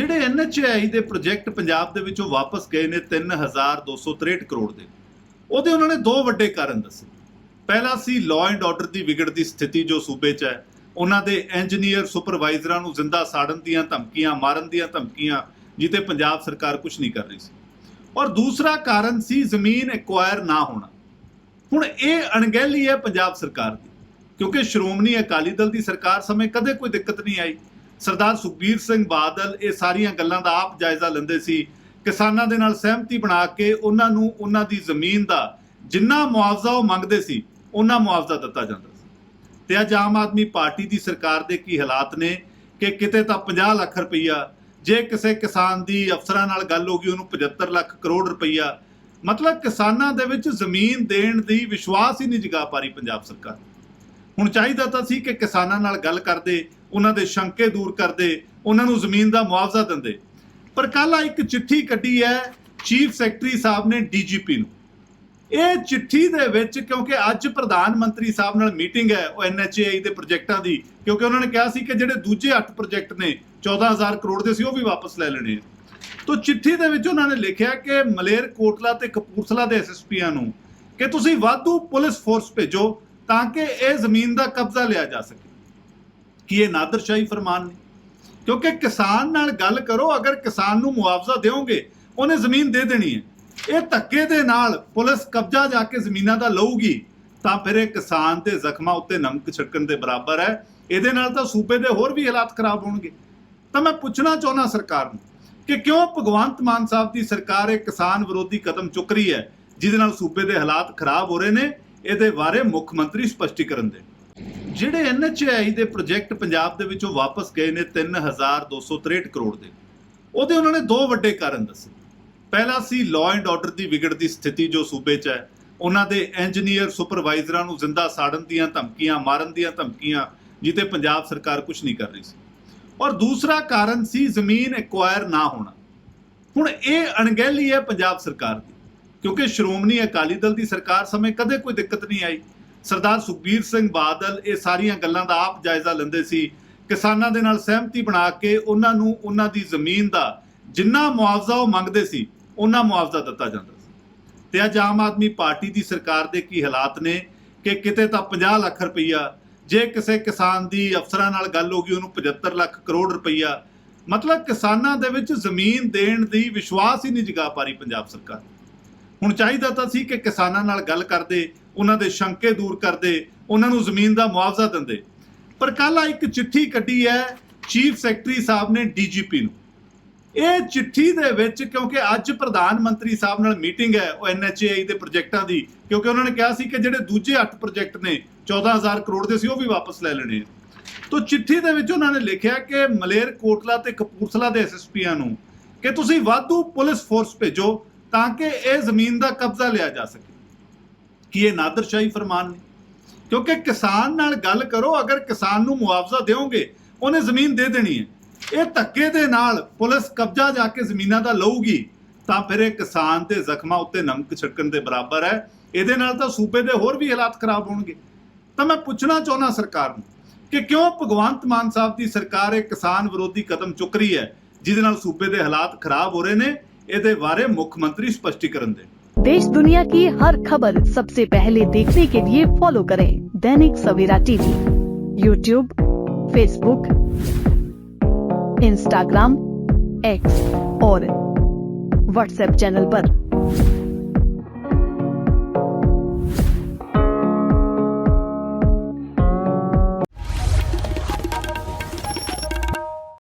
ਜਿਹੜੇ ਐਨਐਚਆਈ ਦੇ ਪ੍ਰੋਜੈਕਟ ਪੰਜਾਬ ਦੇ ਵਿੱਚੋਂ ਵਾਪਸ ਗਏ ਨੇ 3263 ਕਰੋੜ ਦੇ। ਉਹਦੇ ਉਹਨਾਂ ਨੇ ਦੋ ਵੱਡੇ ਕਾਰਨ ਦੱਸੇ। ਪਹਿਲਾ ਸੀ ਲਾਅ ਐਂਡ ਆਰਡਰ ਦੀ ਵਿਗੜਦੀ ਸਥਿਤੀ ਜੋ ਸੂਬੇ 'ਚ ਹੈ। ਉਹਨਾਂ ਦੇ ਇੰਜੀਨੀਅਰ ਸੁਪਰਵਾਈਜ਼ਰਾਂ ਨੂੰ ਜ਼ਿੰਦਾ ਸਾੜਨ ਦੀਆਂ ਧਮਕੀਆਂ, ਮਾਰਨ ਦੀਆਂ ਧਮਕੀਆਂ ਜਿੱਤੇ ਪੰਜਾਬ ਸਰਕਾਰ ਕੁਝ ਨਹੀਂ ਕਰ ਰਹੀ ਸੀ। ਔਰ ਦੂਸਰਾ ਕਾਰਨ ਸੀ ਜ਼ਮੀਨ ਐਕਵਾਇਰ ਨਾ ਹੋਣਾ। ਹੁਣ ਇਹ ਅਣਗਹਿਲੀ ਹੈ ਪੰਜਾਬ ਸਰਕਾਰ ਦੀ, ਕਿਉਂਕਿ ਸ਼੍ਰੋਮਣੀ ਅਕਾਲੀ ਦਲ ਦੀ ਸਰਕਾਰ ਸਮੇਂ ਕਦੇ ਕੋਈ ਦਿੱਕਤ ਨਹੀਂ ਆਈ। ਸਰਦਾਰ ਸੁਖਬੀਰ ਸਿੰਘ ਬਾਦਲ ਇਹ ਸਾਰੀਆਂ ਗੱਲਾਂ ਦਾ ਆਪ ਜਾਇਜ਼ਾ ਲੈਂਦੇ ਸੀ। ਕਿਸਾਨਾਂ ਦੇ ਨਾਲ ਸਹਿਮਤੀ ਬਣਾ ਕੇ ਉਹਨਾਂ ਨੂੰ ਉਹਨਾਂ ਦੀ ਜ਼ਮੀਨ ਦਾ ਜਿੰਨਾ ਮੁਆਵਜ਼ਾ ਉਹ ਮੰਗਦੇ ਸੀ, ਉਹਨਾਂ ਮੁਆਵਜ਼ਾ ਦਿੱਤਾ ਜਾਂਦਾ ਸੀ। ਤੇ ਅੱਜ ਆਮ ਆਦਮੀ ਪਾਰਟੀ ਦੀ ਸਰਕਾਰ ਦੇ ਕੀ ਹਾਲਾਤ ਨੇ ਕਿ ਕਿਤੇ ਤਾਂ 50 ਲੱਖ ਰੁਪਈਆ, ਜੇ ਕਿਸੇ ਕਿਸਾਨ ਦੀ ਅਫਸਰਾਂ ਨਾਲ ਗੱਲ ਹੋ ਗਈ, ਉਹਨੂੰ 75 ਲੱਖ ਕਰੋੜ ਰੁਪਈਆ, ਮਤਲਬ ਕਿਸਾਨਾਂ ਦੇ ਵਿੱਚ ਜ਼ਮੀਨ ਦੇਣ ਦੀ ਵਿਸ਼ਵਾਸ ਹੀ ਨਹੀਂ ਜਗਾ ਪਾ ਰਹੀ ਪੰਜਾਬ ਸਰਕਾਰ। ਹੁਣ ਚਾਹੀਦਾ ਤਾਂ ਸੀ ਕਿ ਕਿਸਾਨਾਂ ਨਾਲ ਗੱਲ ਕਰਦੇ ਉਹਨਾਂ ਦੇ ਸ਼ੰਕੇ ਦੂਰ ਕਰਦੇ, ਉਹਨਾਂ ਨੂੰ ਜ਼ਮੀਨ ਦਾ ਮੁਆਵਜ਼ਾ ਦਿੰਦੇ। ਪਰ ਕੱਲ ਆ ਇੱਕ ਚਿੱਠੀ ਕੱਢੀ ਹੈ ਚੀਫ ਸੈਕਟਰੀ ਸਾਹਿਬ ਨੇ ਡੀਜੀਪੀ ਨੂੰ। ਇਹ ਚਿੱਠੀ ਦੇ ਵਿੱਚ ਕਿਉਂਕਿ ਅੱਜ ਪ੍ਰਧਾਨ ਮੰਤਰੀ ਸਾਹਿਬ ਨਾਲ ਮੀਟਿੰਗ ਹੈ ਉਹ ਐਨਐਚਏਆਈ ਦੇ ਪ੍ਰੋਜੈਕਟਾਂ ਦੀ, ਕਿਉਂਕਿ ਉਹਨਾਂ ਨੇ ਕਿਹਾ ਸੀ ਕਿ ਜਿਹੜੇ ਦੂਜੇ 8 ਪ੍ਰੋਜੈਕਟ ਨੇ 14000 ਕਰੋੜ ਦੇ ਸੀ, ਉਹ ਵੀ ਵਾਪਸ ਲੈ ਲੈਣੇ ਆ। ਤੋ ਚਿੱਠੀ ਦੇ ਵਿੱਚ ਉਹਨਾਂ ਨੇ ਲਿਖਿਆ ਕਿ ਮਲੇਰ, ਕੋਟਲਾ ਤੇ ਕਪੂਰਥਲਾ ਦੇ ਐਸਐਸਪੀਆਂ ਨੂੰ ਕਿ ਤੁਸੀਂ ਵਾਧੂ ਪੁਲਿਸ ਫੋਰਸ ਭੇਜੋ ਤਾਂ ਕਿ ਇਹ ਜ਼ਮੀਨ ਦਾ ਕਬਜ਼ਾ ਲਿਆ ਜਾ ਸਕੇ। ਕੀ ਇਹ ਨਾਦਰਸ਼ਾਹੀ ਫਰਮਾਨ ਨੇ? ਕਿਉਂਕਿ ਕਿਸਾਨ ਨਾਲ ਗੱਲ ਕਰੋ, ਅਗਰ ਕਿਸਾਨ ਨੂੰ ਮੁਆਵਜ਼ਾ ਦਿਓਗੇ, ਉਹਨੇ ਜ਼ਮੀਨ ਦੇ ਦੇਣੀ ਹੈ। ਇਹ ਧੱਕੇ ਦੇ ਨਾਲ ਪੁਲਿਸ ਕਬਜ਼ਾ ਜਾ ਕੇ ਜ਼ਮੀਨਾਂ ਦਾ ਲਊਗੀ, ਤਾਂ ਫਿਰ ਇਹ ਕਿਸਾਨ ਦੇ ਜ਼ਖਮਾਂ ਉੱਤੇ ਨਮਕ ਛਿੜਕਣ ਦੇ ਬਰਾਬਰ ਹੈ। ਇਹਦੇ ਨਾਲ ਤਾਂ ਸੂਬੇ ਦੇ ਹੋਰ ਵੀ ਹਾਲਾਤ ਖਰਾਬ ਹੋਣਗੇ। ਤਾਂ ਮੈਂ ਪੁੱਛਣਾ ਚਾਹੁੰਦਾ ਸਰਕਾਰ ਨੂੰ ਕਿ ਕਿਉਂ ਭਗਵੰਤ ਮਾਨ ਸਾਹਿਬ ਦੀ ਸਰਕਾਰ ਇਹ ਕਿਸਾਨ ਵਿਰੋਧੀ ਕਦਮ ਚੁੱਕ ਰਹੀ ਹੈ, ਜਿਹਦੇ ਨਾਲ ਸੂਬੇ ਦੇ ਹਾਲਾਤ ਖਰਾਬ ਹੋ ਰਹੇ ਨੇ, ਇਹਦੇ ਬਾਰੇ ਮੁੱਖ ਮੰਤਰੀ ਸਪਸ਼ਟੀਕਰਨ ਦੇ। ਜਿਹੜੇ ਐਨਐਚਆਈ ਦੇ ਪ੍ਰੋਜੈਕਟ ਪੰਜਾਬ ਦੇ ਵਿੱਚੋਂ ਵਾਪਸ ਗਏ ਨੇ 3263 ਕਰੋੜ ਦੇ। ਉਹਦੇ ਉਹਨਾਂ ਨੇ ਦੋ ਵੱਡੇ ਕਾਰਨ ਦੱਸੇ। ਪਹਿਲਾ ਸੀ ਲਾਅ ਐਂਡ ਆਰਡਰ ਦੀ ਵਿਗੜਦੀ ਸਥਿਤੀ ਜੋ ਸੂਬੇ 'ਚ ਹੈ। ਉਹਨਾਂ ਦੇ ਇੰਜੀਨੀਅਰ ਸੁਪਰਵਾਈਜ਼ਰਾਂ ਨੂੰ ਜ਼ਿੰਦਾ ਸਾੜਨ ਦੀਆਂ ਧਮਕੀਆਂ, ਮਾਰਨ ਦੀਆਂ ਧਮਕੀਆਂ ਜਿੱਤੇ ਪੰਜਾਬ ਸਰਕਾਰ ਕੁਝ ਨਹੀਂ ਕਰ ਰਹੀ ਸੀ। ਔਰ ਦੂਸਰਾ ਕਾਰਨ ਸੀ ਜ਼ਮੀਨ ਐਕਵਾਇਰ ਨਾ ਹੋਣਾ। ਹੁਣ ਇਹ ਅਣਗਹਿਲੀ ਹੈ ਪੰਜਾਬ ਸਰਕਾਰ ਦੀ, ਕਿਉਂਕਿ ਸ਼੍ਰੋਮਣੀ ਅਕਾਲੀ ਦਲ ਦੀ ਸਰਕਾਰ ਸਮੇਂ ਕਦੇ ਕੋਈ ਦਿੱਕਤ ਨਹੀਂ ਆਈ। ਸਰਦਾਰ ਸੁਖਬੀਰ ਸਿੰਘ ਬਾਦਲ ਇਹ ਸਾਰੀਆਂ ਗੱਲਾਂ ਦਾ ਆਪ ਜਾਇਜ਼ਾ ਲੈਂਦੇ ਸੀ। ਕਿਸਾਨਾਂ ਦੇ ਨਾਲ ਸਹਿਮਤੀ ਬਣਾ ਕੇ ਉਹਨਾਂ ਨੂੰ ਉਹਨਾਂ ਦੀ ਜ਼ਮੀਨ ਦਾ ਜਿੰਨਾ ਮੁਆਵਜ਼ਾ ਉਹ ਮੰਗਦੇ ਸੀ, ਉਹਨਾਂ ਮੁਆਵਜ਼ਾ ਦਿੱਤਾ ਜਾਂਦਾ ਸੀ। ਤੇ ਅੱਜ ਆਮ ਆਦਮੀ ਪਾਰਟੀ ਦੀ ਸਰਕਾਰ ਦੇ ਕੀ ਹਾਲਾਤ ਨੇ ਕਿ ਕਿਤੇ ਤਾਂ 50 ਲੱਖ ਰੁਪਈਆ, ਜੇ ਕਿਸੇ ਕਿਸਾਨ ਦੀ ਅਫਸਰਾਂ ਨਾਲ ਗੱਲ ਹੋ ਗਈ, ਉਹਨੂੰ 75 ਲੱਖ ਕਰੋੜ ਰੁਪਈਆ, ਮਤਲਬ ਕਿਸਾਨਾਂ ਦੇ ਵਿੱਚ ਜ਼ਮੀਨ ਦੇਣ ਦੀ ਵਿਸ਼ਵਾਸ ਹੀ ਨਹੀਂ ਜਗਾ ਪਾ ਰਹੀ ਪੰਜਾਬ ਸਰਕਾਰ। ਹੁਣ ਚਾਹੀਦਾ ਤਾਂ ਸੀ ਕਿ ਕਿਸਾਨਾਂ ਨਾਲ ਗੱਲ ਕਰਦੇ, ਉਹਨਾਂ ਦੇ ਸ਼ੰਕੇ ਦੂਰ ਕਰਦੇ, ਉਹਨਾਂ ਨੂੰ ਜ਼ਮੀਨ ਦਾ ਮੁਆਵਜ਼ਾ ਦਿੰਦੇ। ਪਰ ਕੱਲ ਆ ਇੱਕ ਚਿੱਠੀ ਕੱਢੀ ਹੈ ਚੀਫ ਸੈਕਟਰੀ ਸਾਹਿਬ ਨੇ ਡੀਜੀਪੀ ਨੂੰ। ਇਹ ਚਿੱਠੀ ਦੇ ਵਿੱਚ ਕਿਉਂਕਿ ਅੱਜ ਪ੍ਰਧਾਨ ਮੰਤਰੀ ਸਾਹਿਬ ਨਾਲ ਮੀਟਿੰਗ ਹੈ, ਉਹ ਐਨਐਚਏਆਈ ਦੇ ਪ੍ਰੋਜੈਕਟਾਂ ਦੀ, ਕਿਉਂਕਿ ਉਹਨਾਂ ਨੇ ਕਿਹਾ ਸੀ ਕਿ ਜਿਹੜੇ ਦੂਜੇ 8 ਪ੍ਰੋਜੈਕਟ ਨੇ 14000 ਕਰੋੜ ਦੇ ਸੀ, ਉਹ ਵੀ ਵਾਪਸ ਲੈ ਲੈਣੇ ਆ। ਤੋ ਚਿੱਠੀ ਦੇ ਵਿੱਚ ਉਹਨਾਂ ਨੇ ਲਿਖਿਆ ਕਿ ਮਲੇਰ ਕੋਟਲਾ ਤੇ ਕਪੂਰਥਲਾ ਦੇ ਐਸਐਸਪੀਆਂ ਨੂੰ ਕਿ ਤੁਸੀਂ ਵਾਧੂ ਪੁਲਿਸ ਫੋਰਸ ਭੇਜੋ ਤਾਂ ਕਿ ਇਹ ਜ਼ਮੀਨ ਦਾ ਕਬਜ਼ਾ ਲਿਆ ਜਾ ਸਕੇ। ਕੀ ਇਹ ਨਾਦਰਸ਼ਾਹੀ ਫਰਮਾਨ ਨੇ? ਕਿਉਂਕਿ ਕਿਸਾਨ ਨਾਲ ਗੱਲ ਕਰੋ, ਅਗਰ ਕਿਸਾਨ ਨੂੰ ਮੁਆਵਜ਼ਾ ਦਿਓਗੇ, ਉਹਨੇ ਜ਼ਮੀਨ ਦੇ ਦੇਣੀ ਹੈ। ਇਹ ਧੱਕੇ ਦੇ ਨਾਲ ਪੁਲਿਸ ਕਬਜ਼ਾ ਜਾ ਕੇ ਜ਼ਮੀਨਾਂ ਦਾ ਲਊਗੀ, ਤਾਂ ਫਿਰ ਇਹ ਕਿਸਾਨ ਦੇ ਜ਼ਖਮਾਂ ਉੱਤੇ ਨਮਕ ਛਿੜਕਣ ਦੇ ਬਰਾਬਰ ਹੈ। ਇਹਦੇ ਨਾਲ ਤਾਂ ਸੂਬੇ ਦੇ ਹੋਰ ਵੀ ਹਾਲਾਤ ਖਰਾਬ ਹੋਣਗੇ। ਤਾਂ ਮੈਂ ਪੁੱਛਣਾ ਚਾਹੁੰਦਾ ਸਰਕਾਰ ਨੂੰ ਕਿ ਕਿਉਂ ਭਗਵੰਤ ਮਾਨ ਸਾਹਿਬ ਦੀ ਸਰਕਾਰ ਇਹ ਕਿਸਾਨ ਵਿਰੋਧੀ ਕਦਮ ਚੁੱਕ ਰਹੀ ਹੈ, ਜਿਹਦੇ ਨਾਲ ਸੂਬੇ ਦੇ ਹਾਲਾਤ ਖਰਾਬ ਹੋ ਰਹੇ ਨੇ ਇਹਦੇ ਬਾਰੇ ਮੁੱਖ ਮੰਤਰੀ ਸਪਸ਼ਟੀਕਰਨ ਦੇ देश दुनिया की हर खबर सबसे पहले देखने के लिए फॉलो करें Dainik Savera TV YouTube Facebook Instagram X और व्हाट्सएप चैनल पर।